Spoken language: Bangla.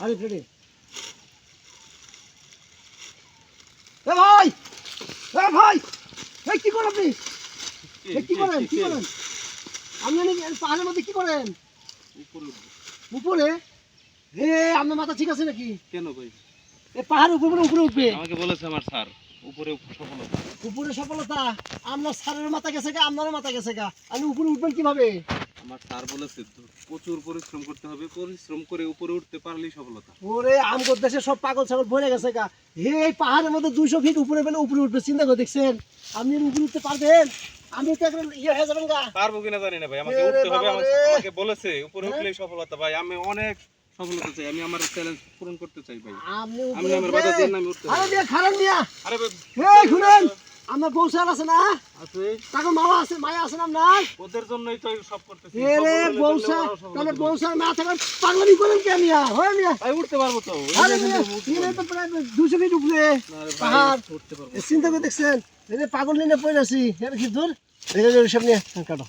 আরে রেডি এ ভাই! এ ভাই! এই কি করেন আপনি? এ কি করেন? কি করেন? আপনি পাহাড়ের মধ্যে কি করেন? উপরে হে আপনার মাথা ঠিক আছে নাকি? কেন ভাই? এ উপরে উপরে উপরে উঠবে। আমাকে বলেছে আমার স্যার উপরে সফলতা। উপরে সফলতা? আপনার স্যারের মাথা গেছে গা আপনারও মাথা গেছে গা। আপনি উপরে উঠবেন কীভাবে? আমার স্যার বলেছে প্রচুর পরিশ্রম করতে হবে পরিশ্রম করে উপরে উঠতে পারলেই সফলতা। ওরে আমগর দেশে সব পাগল ছাগল ভরে গেছে গা। হে এই পাহাড়ের মধ্যে দুইশো ফিট উপরে পেলে উপরে উঠবে চিন্তা করে দেখছেন? আপনি উপরে উঠতে পারবেন? আমি তো এখন ইয়ে হয়ে যাবেন গা। পারব কিনা জানি না ভাই আমাকে উঠতে হবে আমার- আমাকে বলেছে উপরে হ্যাঁ? উঠলেই সফলতা ভাই আমি অনেক সফলতা চাই আমি আমার চ্যালেঞ্জ পূরণ করতে চাই ভাই। আপনি আমি আমার। বাধা দিন আমি উঠতে আরে খারাপ মিয়া আরে ভাই এই শুনেন আমার বউ স্যার আছে না? আছে। তাকে মামা আছে মায়া আছে না আপনার ওদের জন্যই তো সব করতেছি। বউ স্যার তাহলে বউ স্যার না থাকার পাগলামি করেন কে মিয়া? হয় মিয়া? ভাই উঠতে পারব তো। আরে মিয়া। তো প্রায় দুশো ফিট উপরে। পাহাড়। উঠতে পারব চিন্তা করে দেখছেন এই যে পাগল নিয়ে পড়ে আছি এর কি দূর? এই যে সব নিয়ে কাটো।